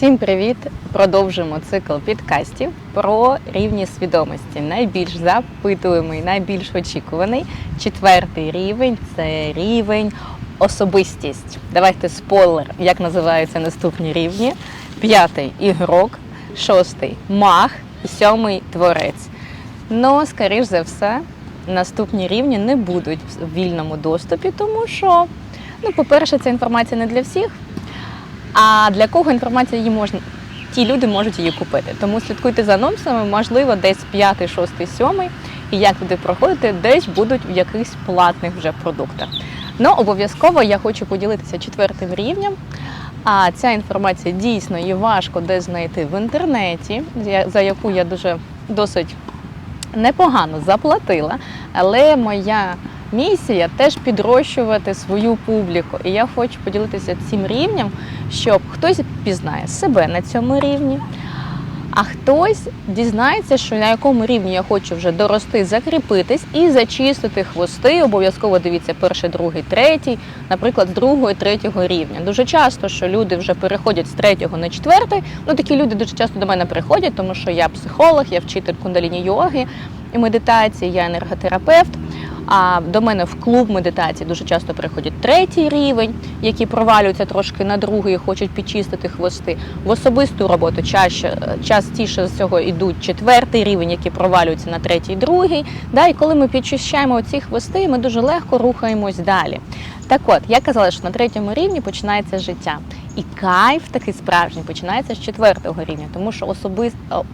Всім привіт! Продовжуємо цикл підкастів про рівні свідомості. Найбільш запитуємий, найбільш очікуваний четвертий рівень це рівень особистість. Давайте спойлер, як називаються наступні рівні. П'ятий ігрок, шостий маг сьомий творець. Ну, скоріш за все, наступні рівні не будуть в вільному доступі, тому що, ну, по-перше, ця інформація не для всіх. А для кого інформація її можна? Ті люди можуть її купити. Тому слідкуйте за анонсами, можливо, десь 5, 6, 7, і як туди проходити, десь будуть в якихось платних вже продуктах. Ну, обов'язково я хочу поділитися четвертим рівнем. А ця інформація дійсно є важко десь знайти в інтернеті, за яку я дуже досить непогано заплатила. Але моя місія теж підрощувати свою публіку. І я хочу поділитися цим рівнем, щоб хтось пізнає себе на цьому рівні, а хтось дізнається, що на якому рівні я хочу вже дорости, закріпитись і зачистити хвости. Обов'язково дивіться перший, другий, третій, наприклад, з другого і третього рівня. Дуже часто, що люди вже переходять з третього на четвертий. Ну такі люди дуже часто до мене приходять, тому що я психолог, я вчитель кундаліні йоги і медитації, я енерготерапевт. А до мене в клуб медитації дуже часто приходять третій рівень, які провалюються трошки на другий хочуть підчистити хвости. В особисту роботу чаще, частіше всього йдуть четвертий рівень, які провалюються на третій, другий. Да, і коли ми підчищаємо ці хвости, ми дуже легко рухаємось далі. Так от, я казала, що на третьому рівні починається життя. І кайф такий справжній починається з четвертого рівня, тому що особисто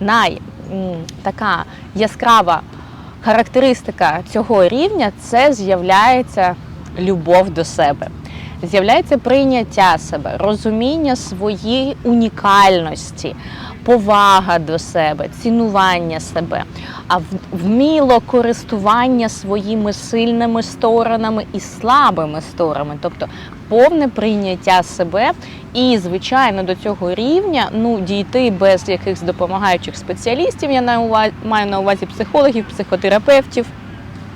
най така яскрава характеристика цього рівня це з'являється любов до себе. З'являється прийняття себе, розуміння своєї унікальності, повага до себе, цінування себе, а вміло користування своїми сильними сторонами і слабими сторонами, тобто повне прийняття себе. І, звичайно, до цього рівня ну дійти без якихось допомагаючих спеціалістів. Я на увазі, маю на увазі психологів, психотерапевтів,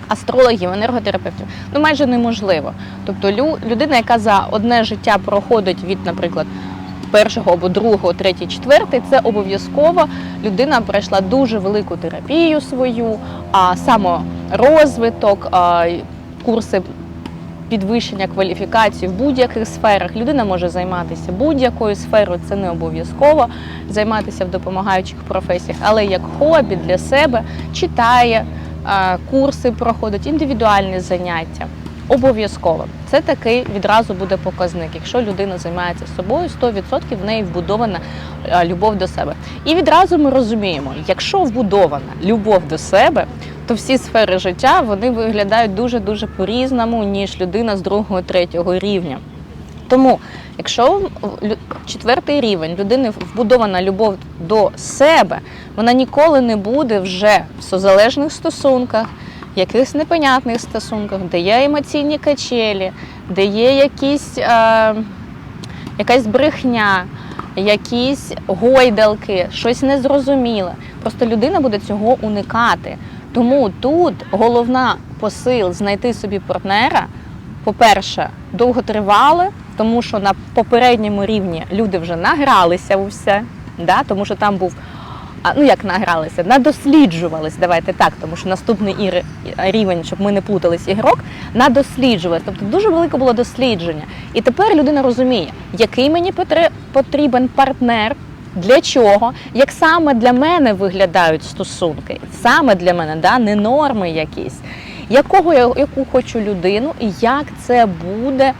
астрологів, енерготерапевтів. Ну майже неможливо. Тобто, лю, людина, яка за одне життя проходить від, наприклад, першого або другого, третій, четвертий, це обов'язково людина пройшла дуже велику терапію свою, а саморозвиток, а, курси підвищення кваліфікації в будь-яких сферах. Людина може займатися будь-якою сферою, це не обов'язково займатися в допомагаючих професіях, але як хобі для себе читає, курси проходить, індивідуальні заняття. Обов'язково це такий відразу буде показник. Якщо людина займається собою, 100% в неї вбудована любов до себе. І відразу ми розуміємо, якщо вбудована любов до себе, то всі сфери життя вони виглядають дуже дуже по-різному, ніж людина з другого, третього рівня. Тому, якщо четвертий рівень людини вбудована любов до себе, вона ніколи не буде вже в созалежних стосунках, якихось непонятних стосунках, де є емоційні качелі, де є якісь, е, якась брехня, якісь гойдалки, щось незрозуміле. Просто людина буде цього уникати. Тому тут головна посил знайти собі партнера. По-перше, довготривале, тому що на попередньому рівні люди вже награлися у все, да? тому що там був, ну як награлися, надосліджувались, давайте так, тому що наступний ір- рівень, щоб ми не плутались ігрок, надосліджувались. Тобто дуже велике було дослідження. І тепер людина розуміє, який мені потрібен партнер, для чого, як саме для мене виглядають стосунки, саме для мене, да? не норми якісь якого я яку хочу людину, і як це буде е,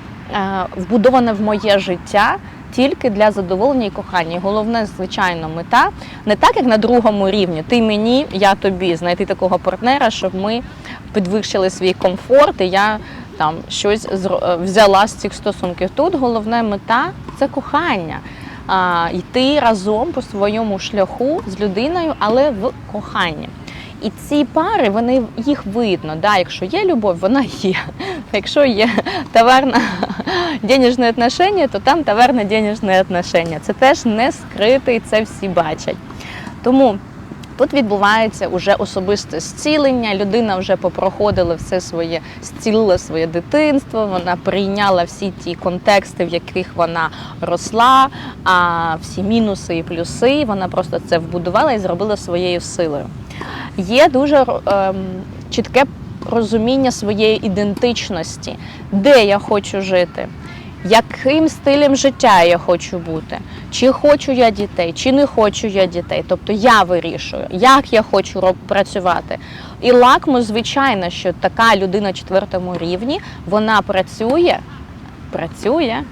вбудоване в моє життя тільки для задоволення і кохання. Головне, звичайно, мета не так, як на другому рівні. Ти мені, я тобі знайти такого партнера, щоб ми підвищили свій комфорт, і я там щось е, взяла з цих стосунків. Тут головна мета це кохання. Йти разом по своєму шляху з людиною, але в коханні. І ці пари, вони їх видно. Да, якщо є любов, вона є. Якщо є товарно денежне отношення, то там товарно денежне отношення. Це теж не скрите, і це всі бачать. Тому Тут відбувається уже особисте зцілення. Людина вже попроходила все своє зцілила своє дитинство. Вона прийняла всі ті контексти, в яких вона росла, а всі мінуси і плюси. Вона просто це вбудувала і зробила своєю силою. Є дуже ем, чітке розуміння своєї ідентичності, де я хочу жити яким стилем життя я хочу бути, чи хочу я дітей, чи не хочу я дітей. Тобто я вирішую, як я хочу працювати. І лакмус, звичайно, що така людина четвертому рівні, вона працює, працює.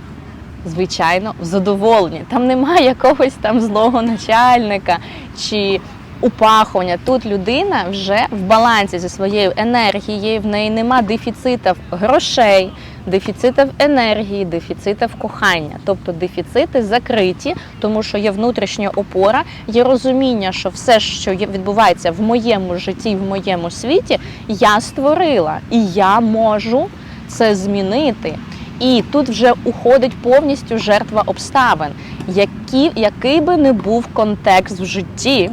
Звичайно, в задоволенні. Там немає якогось там злого начальника чи упахування. Тут людина вже в балансі зі своєю енергією, в неї нема дефіцитів грошей, дефіцитів енергії, дефіцитів кохання. Тобто дефіцити закриті, тому що є внутрішня опора, є розуміння, що все, що відбувається в моєму житті, в моєму світі, я створила і я можу це змінити. І тут вже уходить повністю жертва обставин, які, який би не був контекст в житті,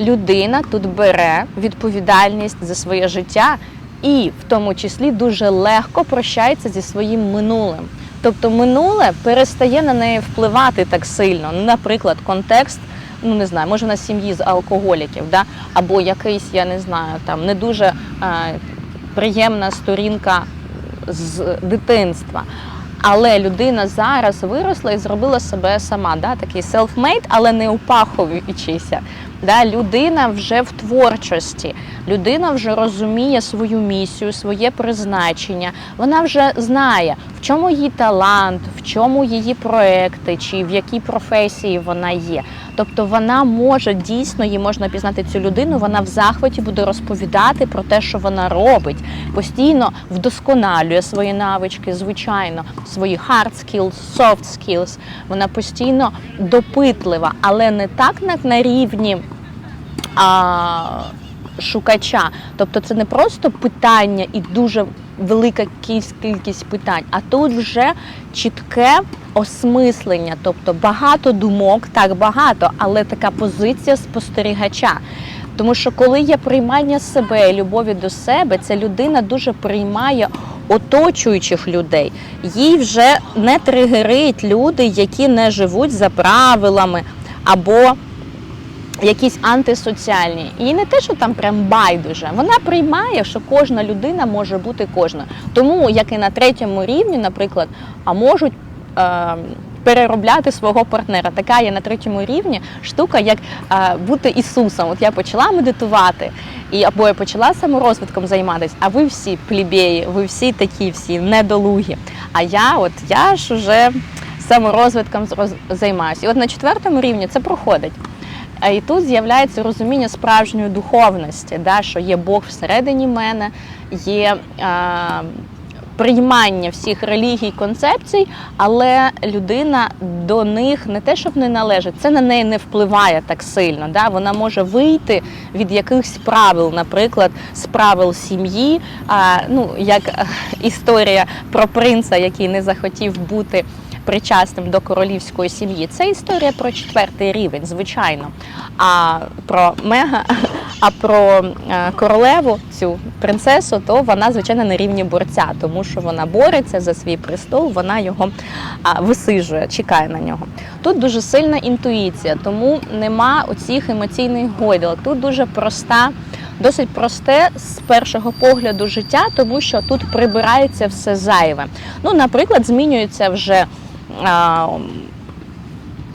людина тут бере відповідальність за своє життя і в тому числі дуже легко прощається зі своїм минулим. Тобто минуле перестає на неї впливати так сильно. Наприклад, контекст, ну не знаю, може на сім'ї з алкоголіків, да? або якийсь, я не знаю, там не дуже е, приємна сторінка з дитинства. Але людина зараз виросла і зробила себе сама, да? такий self-made, але не упахуючийся. Да? Людина вже в творчості, людина вже розуміє свою місію, своє призначення. Вона вже знає, в чому її талант, в чому її проекти, чи в якій професії вона є. Тобто вона може дійсно її можна пізнати цю людину. Вона в захваті буде розповідати про те, що вона робить, постійно вдосконалює свої навички, звичайно, свої hard skills, soft skills. Вона постійно допитлива, але не так на, рівні. А, Шукача, тобто це не просто питання і дуже велика кількість- питань, а тут вже чітке осмислення, тобто багато думок, так багато, але така позиція спостерігача. Тому що коли є приймання себе і любові до себе, ця людина дуже приймає оточуючих людей. Їй вже не тригерить люди, які не живуть за правилами або якісь антисоціальні. І не те, що там прям байдуже. Вона приймає, що кожна людина може бути кожна. Тому, як і на третьому рівні, наприклад, а можуть. Е- Переробляти свого партнера. Така є на третьому рівні штука, як е, бути Ісусом. От я почала медитувати, і або я почала саморозвитком займатися, а ви всі плібеї, ви всі такі, всі недолугі. А я, от я ж уже саморозвитком займаюся. І от на четвертому рівні це проходить. А І тут з'являється розуміння справжньої духовності, да, що є Бог всередині мене, є е, приймання всіх релігій, концепцій, але людина до них не те, щоб не належить, це на неї не впливає так сильно. Да? Вона може вийти від якихось правил, наприклад, з правил сім'ї. А, ну, як е, історія про принца, який не захотів бути причасним до королівської сім'ї. Це історія про четвертий рівень, звичайно. А про мега, а про е, королеву, цю принцесу, то вона, звичайно, на рівні борця, тому що вона бореться за свій престол, вона його висижує, чекає на нього. Тут дуже сильна інтуїція, тому нема оцих емоційних гойдалок. Тут дуже проста. Досить просте з першого погляду життя, тому що тут прибирається все зайве. Ну, наприклад, змінюється вже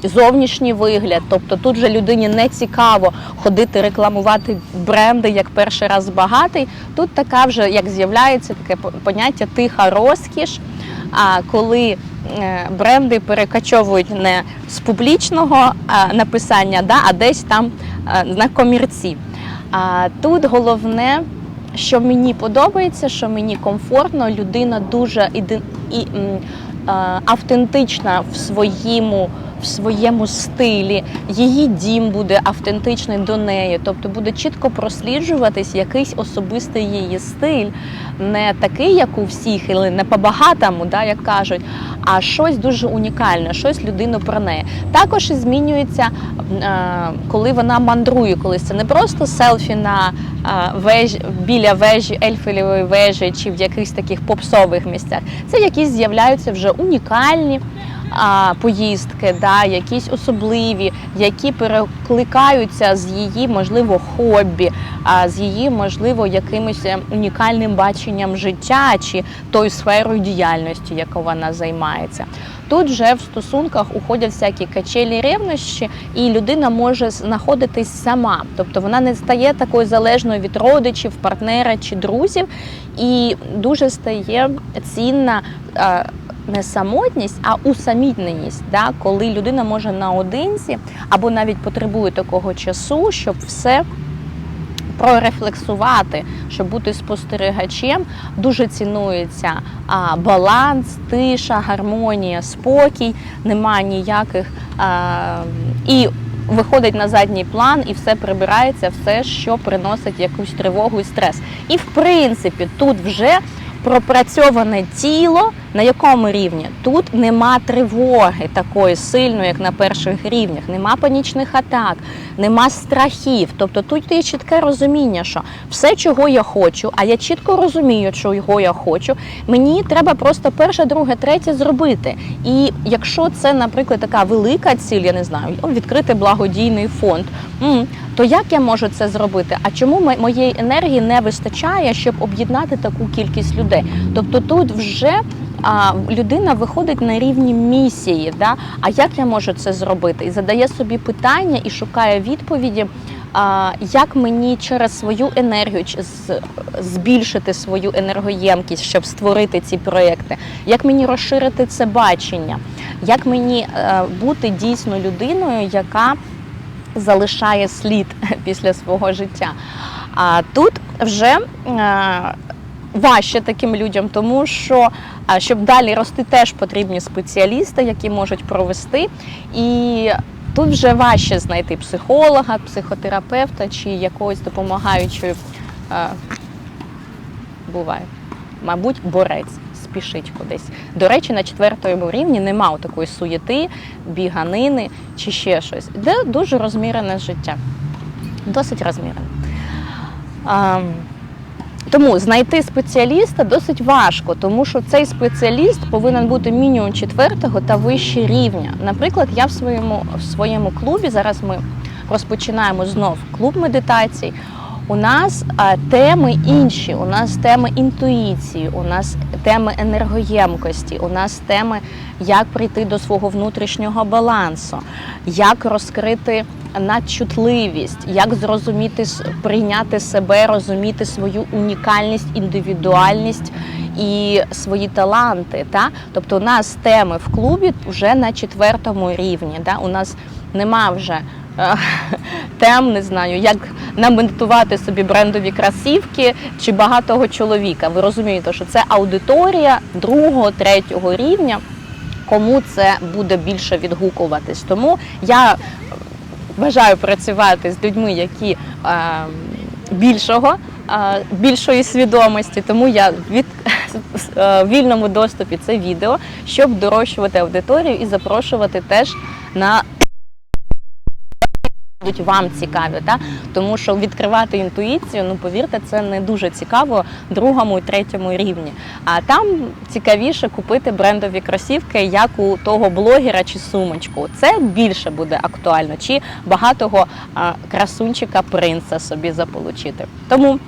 зовнішній вигляд. Тобто тут же людині не цікаво ходити рекламувати бренди як перший раз багатий. Тут така вже як з'являється таке поняття тиха розкіш. А коли е, бренди перекачовують не з публічного написання, да, а десь там е, на комірці. А тут головне, що мені подобається, що мені комфортно, людина дуже і, автентична в своєму в своєму стилі, її дім буде автентичний до неї, тобто буде чітко просліджуватись якийсь особистий її стиль, не такий, як у всіх, і не по-багатому, да, як кажуть, а щось дуже унікальне, щось людину про неї. Також змінюється, е, коли вона мандрує колись. Це не просто селфі на е, веж, біля вежі, ельфелевої вежі чи в якихось таких попсових місцях. Це якісь з'являються вже унікальні. А, поїздки, да, якісь особливі, які перекликаються з її, можливо, хобі, а з її, можливо, якимось е, унікальним баченням життя чи тою сферою діяльності, яку вона займається. Тут вже в стосунках уходять всякі качелі ревнощі, і людина може знаходитись сама, тобто вона не стає такою залежною від родичів, партнера чи друзів, і дуже стає цінна. Не самотність, а усамітненість, да? коли людина може наодинці або навіть потребує такого часу, щоб все прорефлексувати, щоб бути спостерігачем, дуже цінується а, баланс, тиша, гармонія, спокій, нема ніяких а, і виходить на задній план, і все прибирається, все, що приносить якусь тривогу і стрес. І в принципі, тут вже пропрацьоване тіло. На якому рівні? Тут нема тривоги такої сильної, як на перших рівнях, нема панічних атак, нема страхів. Тобто тут є чітке розуміння, що все, чого я хочу, а я чітко розумію, чого я хочу, мені треба просто перше, друге, третє зробити. І якщо це, наприклад, така велика ціль, я не знаю, відкрити благодійний фонд. То як я можу це зробити? А чому мо- моєї енергії не вистачає, щоб об'єднати таку кількість людей? Тобто тут вже а, людина виходить на рівні місії. Да? А як я можу це зробити? І задає собі питання і шукає відповіді. А, як мені через свою енергію збільшити свою енергоємкість, щоб створити ці проекти? Як мені розширити це бачення? Як мені е, бути дійсно людиною, яка залишає слід після свого життя? А тут вже е, важче таким людям, тому що щоб далі рости, теж потрібні спеціалісти, які можуть провести. І тут вже важче знайти психолога, психотерапевта чи якогось допомагаючої буває, мабуть, борець. Спішить кудись. До речі, на четвертому рівні нема такої суєти, біганини чи ще щось. Де дуже розмірене життя. Досить розмірене. Тому знайти спеціаліста досить важко, тому що цей спеціаліст повинен бути мінімум четвертого та вище рівня. Наприклад, я в своєму в своєму клубі зараз ми розпочинаємо знов клуб медитацій. У нас а, теми інші, у нас теми інтуїції, у нас теми енергоємкості, у нас теми, як прийти до свого внутрішнього балансу, як розкрити надчутливість, як зрозуміти, прийняти себе, розуміти свою унікальність, індивідуальність і свої таланти. Та? Тобто у нас теми в клубі вже на четвертому рівні. Да? У нас нема вже тем, не знаю, як наментувати собі брендові красівки чи багатого чоловіка. Ви розумієте, що це аудиторія другого, третього рівня. Кому це буде більше відгукуватись? Тому я бажаю працювати з людьми, які е, більшого, е, більшої свідомості. Тому я від е, вільному доступі це відео, щоб дорощувати аудиторію і запрошувати теж на будуть вам цікаві, та тому що відкривати інтуїцію, ну повірте, це не дуже цікаво другому і третьому рівні. А там цікавіше купити брендові кросівки, як у того блогера чи сумочку. Це більше буде актуально, чи багатого красунчика принца собі заполучити. Тому.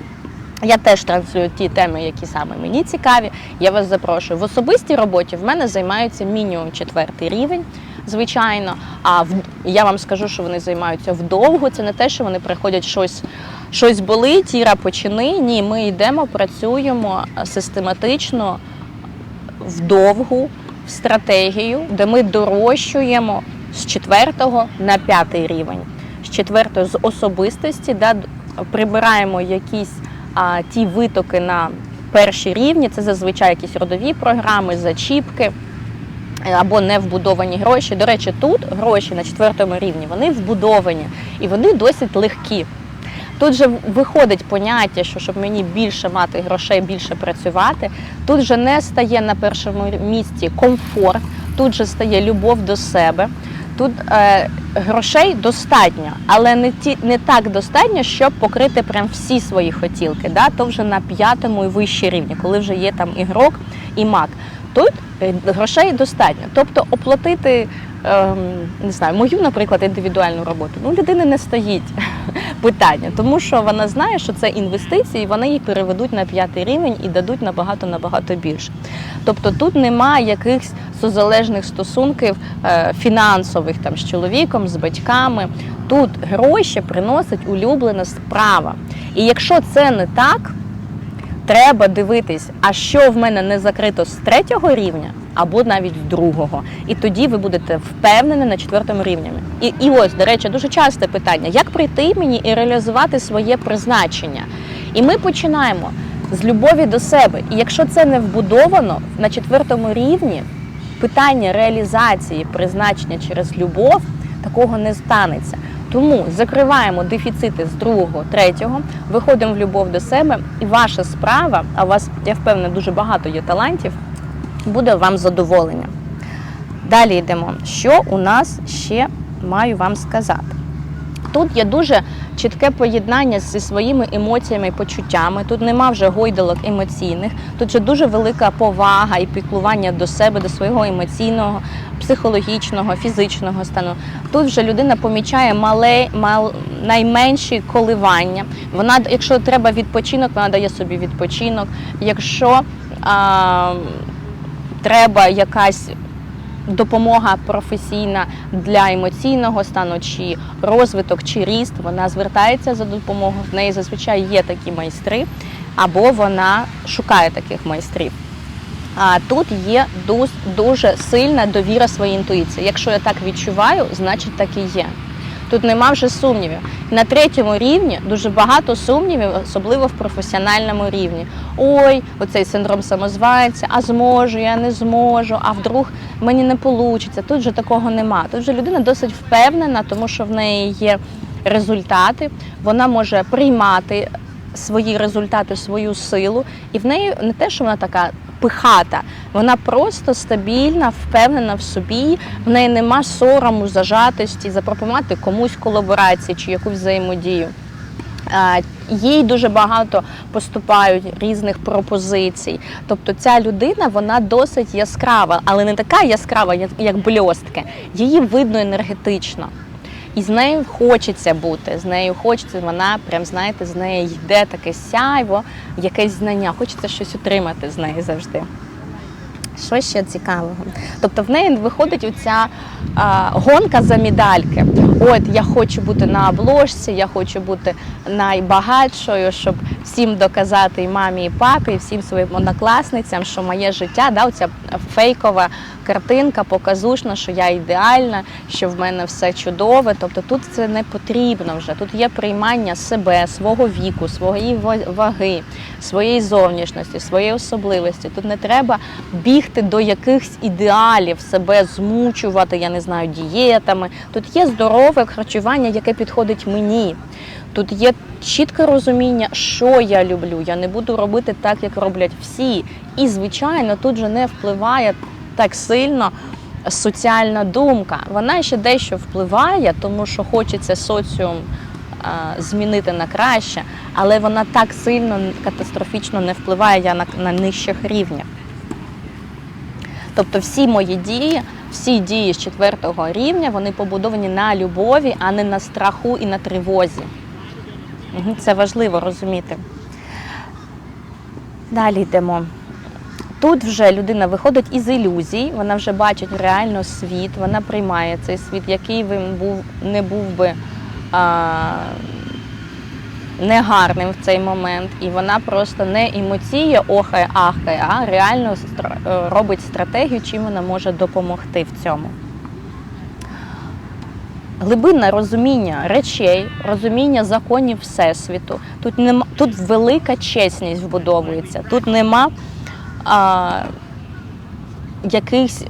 Я теж транслюю ті теми, які саме мені цікаві. Я вас запрошую. В особистій роботі в мене займаються мінімум четвертий рівень, звичайно. А в я вам скажу, що вони займаються вдовго. Це не те, що вони приходять щось, щось болить, Іра, почини. Ні, ми йдемо, працюємо систематично вдовгу в стратегію, де ми дорощуємо з четвертого на п'ятий рівень. З четвертого з особистості, да, прибираємо якісь а, ті витоки на перші рівні. Це зазвичай якісь родові програми, зачіпки, або не вбудовані гроші. До речі, тут гроші на четвертому рівні вони вбудовані і вони досить легкі. Тут же виходить поняття, що щоб мені більше мати грошей, більше працювати. Тут же не стає на першому місці комфорт, тут же стає любов до себе. Тут е, грошей достатньо, але не ті не так достатньо, щоб покрити прям всі свої хотілки. Да? То вже на п'ятому і вищі рівні, коли вже є там ігрок і мак. Тут е, грошей достатньо. Тобто оплатити е, не знаю, мою, наприклад, індивідуальну роботу. Ну, людини не стоїть питання, тому що вона знає, що це інвестиції, вони її переведуть на п'ятий рівень і дадуть набагато набагато більше. Тобто тут немає якихось созалежних стосунків е, фінансових там з чоловіком, з батьками. Тут гроші приносить улюблена справа. І якщо це не так, треба дивитись, а що в мене не закрито з третього рівня. Або навіть з другого, і тоді ви будете впевнені на четвертому рівні. І і ось, до речі, дуже часте питання: як прийти мені і реалізувати своє призначення? І ми починаємо з любові до себе. І якщо це не вбудовано на четвертому рівні, питання реалізації призначення через любов такого не станеться. Тому закриваємо дефіцити з другого, третього, виходимо в любов до себе, і ваша справа, а у вас, я впевнена, дуже багато є талантів, буде вам задоволення. Далі йдемо. Що у нас ще маю вам сказати? Тут є дуже чітке поєднання зі своїми емоціями і почуттями. Тут нема вже гойдалок емоційних, тут же дуже велика повага і піклування до себе, до свого емоційного, психологічного, фізичного стану. Тут вже людина помічає мале, мал, найменші коливання. Вона, якщо треба відпочинок, вона дає собі відпочинок. Якщо а, треба якась допомога професійна для емоційного стану, чи розвиток, чи ріст, вона звертається за допомогою. В неї зазвичай є такі майстри, або вона шукає таких майстрів. А тут є дуже сильна довіра своїй інтуїції. Якщо я так відчуваю, значить так і є. Тут нема вже сумнівів. На третьому рівні дуже багато сумнівів, особливо в професіональному рівні. Ой, оцей синдром самозванця, а зможу, я не зможу, а вдруг мені не вийде. Тут вже такого нема. Тут вже людина досить впевнена, тому що в неї є результати, вона може приймати свої результати, свою силу, і в неї не те, що вона така пихата. Вона просто стабільна, впевнена в собі, в неї нема сорому, зажатості, запропонувати комусь колаборації чи якусь взаємодію. Їй дуже багато поступають різних пропозицій. Тобто ця людина вона досить яскрава, але не така яскрава, як бльостки. Її видно енергетично. І з нею хочеться бути, з нею хочеться, вона прям знаєте, з неї йде таке сяйво, якесь знання, хочеться щось отримати з неї завжди. Що ще цікавого? Тобто в неї виходить оця а, гонка за медальки. От я хочу бути на обложці, я хочу бути найбагатшою, щоб всім доказати і мамі, і папі, і всім своїм однокласницям, що моє життя, да, оця фейкова картинка, показушна, що я ідеальна, що в мене все чудове. Тобто тут це не потрібно вже. Тут є приймання себе, свого віку, своєї ваги, своєї зовнішності, своєї особливості. Тут не треба бігти до якихось ідеалів, себе змучувати, я не знаю, дієтами. Тут є здорове харчування, яке підходить мені. Тут є чітке розуміння, що я люблю. Я не буду робити так, як роблять всі. І, звичайно, тут же не впливає так сильно соціальна думка. Вона ще дещо впливає, тому що хочеться соціум змінити на краще, але вона так сильно катастрофічно не впливає на, на нижчих рівнях. Тобто всі мої дії, всі дії з четвертого рівня, вони побудовані на любові, а не на страху і на тривозі. Це важливо розуміти. Далі йдемо. Тут вже людина виходить із ілюзій, вона вже бачить реально світ, вона приймає цей світ, який він був, не був би а, негарним в цей момент. І вона просто не емоціє, охає, ахає, а реально е, робить стратегію, чим вона може допомогти в цьому. Глибинне розуміння речей, розуміння законів Всесвіту. Тут нема, тут велика чесність вбудовується, тут нема а, якихось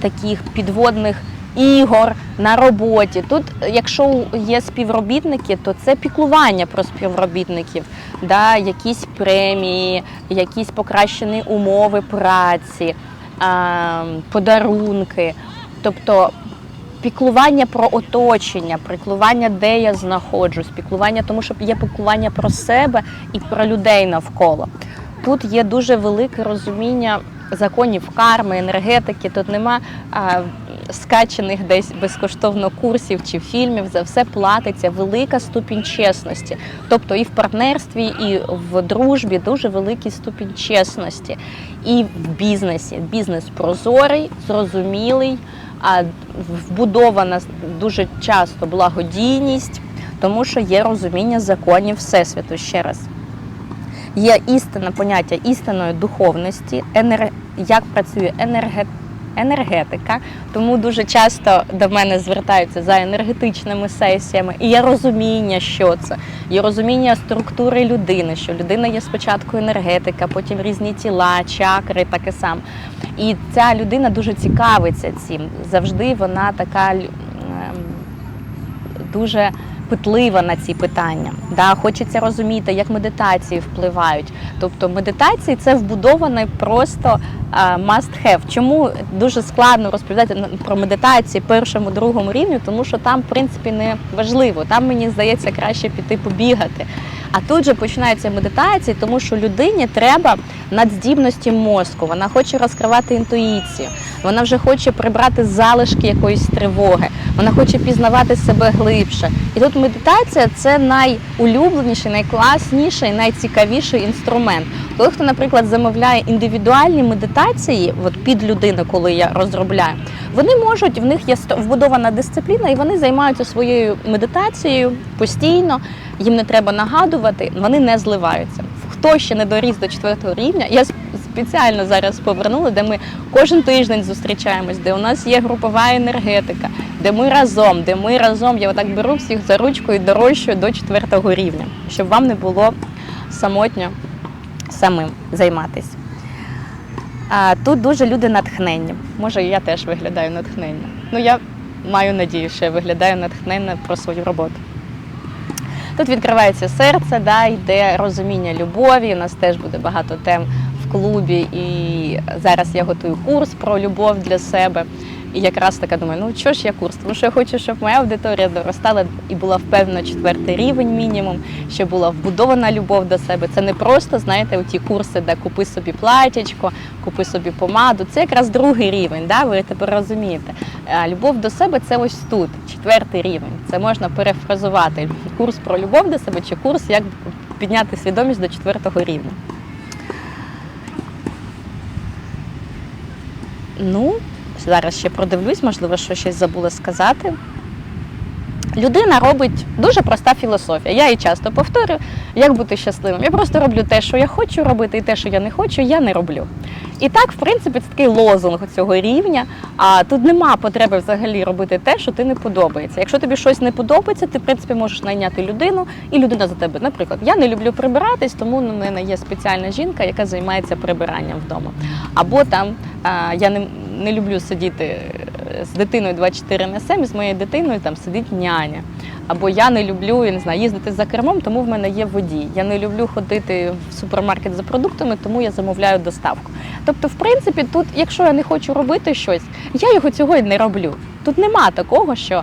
таких підводних ігор на роботі. Тут, якщо є співробітники, то це піклування про співробітників, да, якісь премії, якісь покращені умови праці, подарунки. Тобто піклування про оточення, піклування, де я знаходжусь, піклування, тому що є піклування про себе і про людей навколо. Тут є дуже велике розуміння законів карми, енергетики. Тут нема а, скачених десь безкоштовно курсів чи фільмів. За все платиться велика ступінь чесності. Тобто і в партнерстві, і в дружбі дуже великий ступінь чесності. І в бізнесі. Бізнес прозорий, зрозумілий, а вбудована дуже часто благодійність, тому що є розуміння законів Всесвіту. Ще раз. Є істинне поняття істинної духовності, енер... як працює енерге... енергетика. Тому дуже часто до мене звертаються за енергетичними сесіями. І є розуміння, що це, є розуміння структури людини, що людина є спочатку енергетика, потім різні тіла, чакри, таке сам. І ця людина дуже цікавиться цим. Завжди вона така ем, дуже питлива на ці питання. Да, Хочеться розуміти, як медитації впливають. Тобто медитації це вбудований просто а, must have. Чому дуже складно розповідати про медитації першому, другому рівню, тому що там, в принципі, не важливо. Там мені здається краще піти побігати. А тут же починаються медитації, тому що людині треба надздібності мозку. Вона хоче розкривати інтуїцію, вона вже хоче прибрати залишки якоїсь тривоги, вона хоче пізнавати себе глибше. І тут медитація це найулюбленіший, найкласніший, найцікавіший інструмент. Коли хто, наприклад, замовляє індивідуальні медитації, от під людину, коли я розробляю, вони можуть, в них є вбудована дисципліна, і вони займаються своєю медитацією постійно. Їм не треба нагадувати, вони не зливаються. Хто ще не доріс до четвертого рівня? Я спеціально зараз повернула, де ми кожен тиждень зустрічаємось, де у нас є групова енергетика, де ми разом, де ми разом. Я отак беру всіх за ручку і дорожчую до четвертого рівня, щоб вам не було самотньо самим займатися. Тут дуже люди натхненні. Може, я теж виглядаю натхнення. Ну я маю надію, що я виглядаю натхненно про свою роботу. Тут відкривається серце, да, йде розуміння любові. У нас теж буде багато тем в клубі, і зараз я готую курс про любов для себе. І якраз така думаю, ну що ж я курс? Тому що я хочу, щоб моя аудиторія доростала і була впевнена четвертий рівень мінімум, щоб була вбудована любов до себе. Це не просто, знаєте, ті курси, де купи собі платячко, купи собі помаду. Це якраз другий рівень, да? ви тепер розумієте. А любов до себе це ось тут, четвертий рівень. Це можна перефразувати. Курс про любов до себе чи курс, як підняти свідомість до четвертого рівня. Ну, зараз ще продивлюсь, можливо, що щось забула сказати. Людина робить дуже проста філософія. Я її часто повторюю, як бути щасливим. Я просто роблю те, що я хочу робити, і те, що я не хочу, я не роблю. І так, в принципі, це такий лозунг цього рівня. А тут нема потреби взагалі робити те, що ти не подобається. Якщо тобі щось не подобається, ти в принципі можеш найняти людину, і людина за тебе. Наприклад, я не люблю прибиратись, тому у мене є спеціальна жінка, яка займається прибиранням вдома. Або там а, я не, не люблю сидіти з дитиною 24 на 7, з моєю дитиною там сидить няня. Або я не люблю я не знаю, їздити за кермом, тому в мене є водій. Я не люблю ходити в супермаркет за продуктами, тому я замовляю доставку. Тобто, в принципі, тут, якщо я не хочу робити щось, я його цього й не роблю. Тут нема такого, що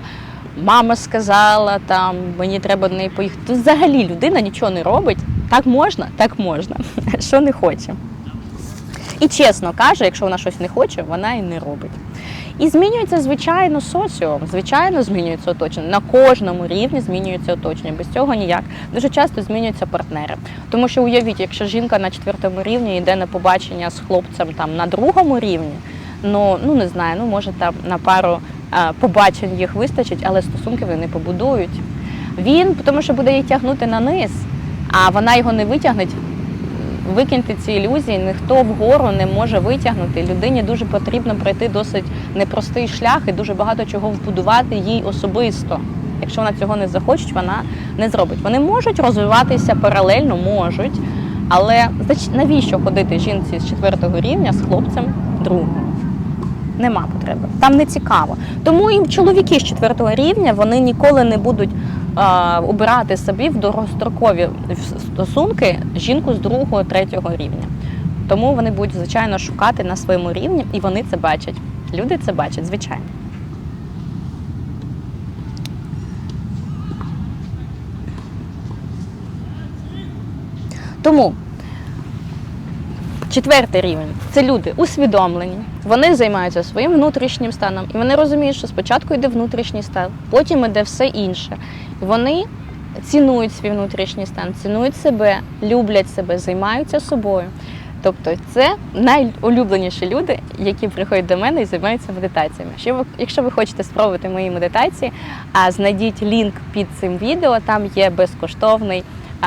мама сказала, там мені треба неї поїхати. Тут взагалі людина нічого не робить. Так можна, так можна. Що не хоче. І чесно каже, якщо вона щось не хоче, вона і не робить. І змінюється, звичайно, соціум, звичайно, змінюється оточення. На кожному рівні змінюється оточення. Без цього ніяк. Дуже часто змінюються партнери. Тому що уявіть, якщо жінка на четвертому рівні йде на побачення з хлопцем там на другому рівні, ну ну не знаю, ну може там на пару а, побачень їх вистачить, але стосунки вони побудують. Він, тому що буде її тягнути на низ, а вона його не витягне. Викиньте ці ілюзії, ніхто вгору не може витягнути. Людині дуже потрібно пройти досить непростий шлях і дуже багато чого вбудувати їй особисто. Якщо вона цього не захоче, вона не зробить. Вони можуть розвиватися паралельно, можуть, але навіщо ходити жінці з четвертого рівня з хлопцем другим? Нема потреби. Там не цікаво. Тому і чоловіки з четвертого рівня вони ніколи не будуть обирати собі в довгострокові стосунки жінку з другого, третього рівня. Тому вони будуть звичайно шукати на своєму рівні, і вони це бачать. Люди це бачать, звичайно. Тому четвертий рівень це люди усвідомлені, вони займаються своїм внутрішнім станом, і вони розуміють, що спочатку йде внутрішній стан, потім йде все інше. Вони цінують свій внутрішній стан, цінують себе, люблять себе, займаються собою. Тобто це найулюбленіші люди, які приходять до мене і займаються медитаціями. Якщо ви, хочете спробувати мої медитації, знайдіть лінк під цим відео, там є безкоштовний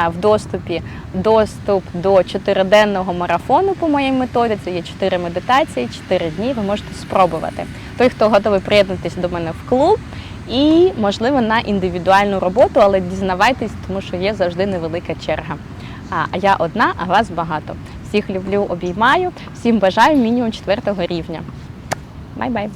в доступі доступ до чотириденного марафону по моїй методиці. Є чотири медитації, чотири дні. Ви можете спробувати. Той, хто готовий приєднатися до мене в клуб. І, можливо, на індивідуальну роботу, але дізнавайтесь, тому що є завжди невелика черга. А я одна, а вас багато. Всіх люблю, обіймаю, всім бажаю мінімум четвертого рівня. Бай-бай!